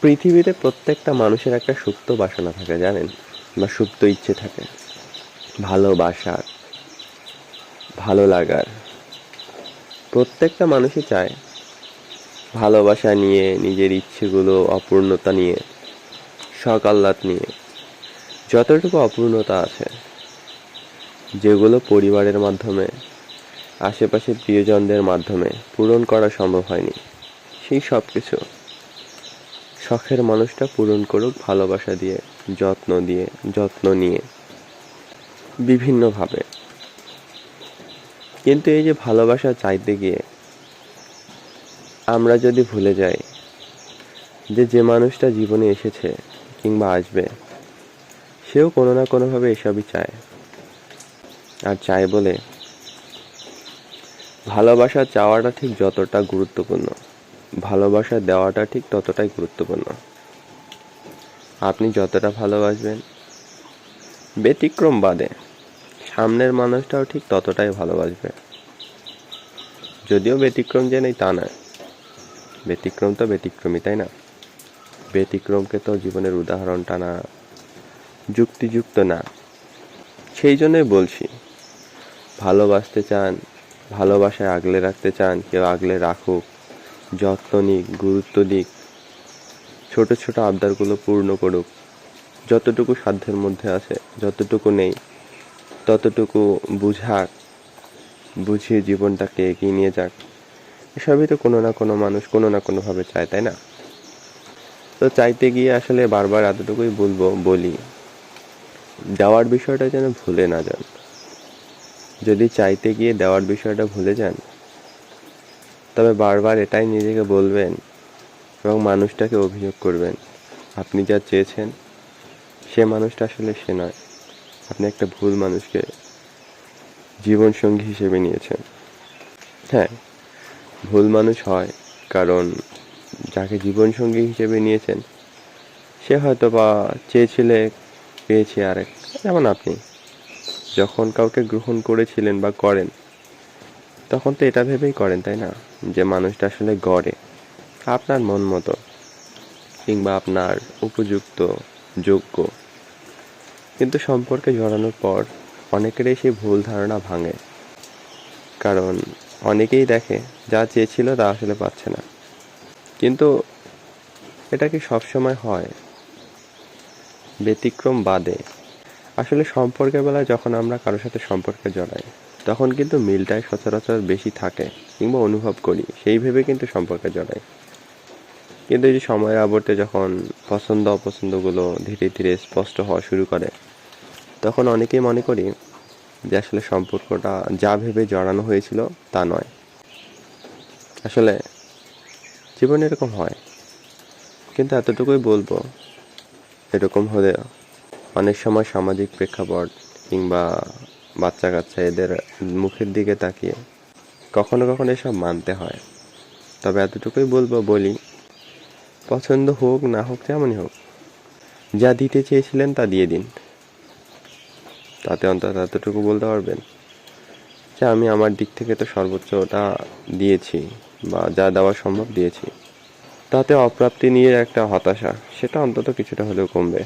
পৃথিবীতে প্রত্যেকটা মানুষের একটা সুপ্ত বাসনা থাকে, জানেন? বা সুপ্ত ইচ্ছে থাকে। ভালোবাসার ভালো লাগার। প্রত্যেকটা মানুষই চায় ভালোবাসা নিয়ে, নিজের ইচ্ছেগুলো, অপূর্ণতা নিয়ে, শখ নিয়ে। যতটুকু অপূর্ণতা আছে, যেগুলো পরিবারের মাধ্যমে আশেপাশে প্রিয়জনদের মাধ্যমে পূরণ করা সম্ভব হয়নি, সেই সব কিছু শখের মানুষটা পূরণ করুক ভালোবাসা দিয়ে, যত্ন দিয়ে, যত্ন নিয়ে। বিভিন্নভাবে। কিন্তু এই যে ভালোবাসা চাইতে গিয়ে, আমরা যদি ভুলে যাই যে যে মানুষটা জীবনে এসেছে কিংবা আসবে, সেও কোনো না কোনোভাবে এসবই চায়। আর চায় বলে, ভালোবাসা চাওয়াটা ঠিক যতটা গুরুত্বপূর্ণ। ভালোবাসা দেওয়াটা ঠিক ততটাই গুরুত্বপূর্ণ। আপনি যতটা ভালোবাসবেন, ব্যতিক্রম বাদে সামনের মানুষটাও ঠিক ততটাই ভালোবাসবে। যদিও ব্যতিক্রম যে নেই তা নয়। ব্যতিক্রম তো ব্যতিক্রমই, তাই না? ব্যতিক্রমকে তো জীবনের উদাহরণ টানা, যুক্তিযুক্ত না। সেই জন্যই বলছি, ভালোবাসতে চান, ভালোবাসায় আগলে রাখতে চান, কেউ আগলে রাখুক যত্ন নিক, গুরুত্ব দিক ছোট ছোট আবদারগুলো পূর্ণ করুক। যতটুকু সাধ্যের মধ্যে আছে, যতটুকু নেই, ততটুকু বুঝাক বুঝিয়ে জীবনটাকে এগিয়ে নিয়ে যাক। এসবই তো কোনো না কোনো মানুষ কোনো না কোনোভাবে চায়, তাই না? তো চাইতে গিয়ে আসলে বারবার এতটুকুই বলব, বলি, দেওয়ার বিষয়টা যেন ভুলে না যান। যদি চাইতে গিয়ে দেওয়ার বিষয়টা ভুলে যান তবে বারবার এটাই নিজেকে বলবেন এবং মানুষটাকে অভিযোগ করবেন। আপনি যা চেয়েছেন, সে মানুষটা আসলে সে নয়। আপনি একটা ভুল মানুষকে জীবনসঙ্গী হিসেবে নিয়েছেন। হ্যাঁ ভুল মানুষ হয় কারণ যাকে জীবনসঙ্গী হিসেবে নিয়েছেন, সে হয়তো বা চেয়েছিলে, পেয়েছে আরেক। যেমন আপনি, যখন কাউকে গ্রহণ করেছিলেন বা করেন তখন তো এটা ভেবেই করেন, তাই না? যে মানুষটা আসলে গড়ে। আপনার মন মতো কিংবা আপনার উপযুক্ত, যোগ্য। কিন্তু সম্পর্কে জড়ানোর পর অনেকেরই সেই ভুল ধারণা ভাঙে। কারণ অনেকেই দেখে, যা চেয়েছিল তা আসলে পাচ্ছে না। কিন্তু এটা কি সবসময় হয়? ব্যতিক্রম বাদে। আসলে সম্পর্কের বেলায় যখন আমরা কারোর সাথে সম্পর্কে জড়াই তখন কিন্তু মিলটাই সচরাচর বেশি থাকে কিংবা অনুভব করি, সেই ভেবে কিন্তু সম্পর্কে জড়াই। কিন্তু এই যে সময়ের আবর্তে যখন পছন্দ অপছন্দগুলো ধীরে ধীরে স্পষ্ট হওয়া শুরু করে, তখন অনেকেই মনে করি যে আসলে সম্পর্কটা যা ভেবে জড়ানো হয়েছিল তা নয়। আসলে জীবনে এরকম হয়। কিন্তু এতটুকুই বলব, এরকম হলে অনেক সময় সামাজিক প্রেক্ষাপট কিংবা বাচ্চা কাচ্চা এদের মুখের দিকে তাকিয়ে কখনো কখনো এসব মানতে হয়। তবে এতটুকুই বলব, বলি, পছন্দ হোক, না হোক, যেমনই হোক, যা দিতে চেয়েছিলেন তা দিয়ে দিন। তাতে অন্তত এতটুকু বলতে পারবেন যে আমি আমার দিক থেকে তো সর্বোচ্চটা দিয়েছি বা যা দেওয়া সম্ভব দিয়েছি। তাতে অপ্রাপ্তি নিয়ে একটা হতাশা, সেটা অন্তত কিছুটা হলেও কমবে।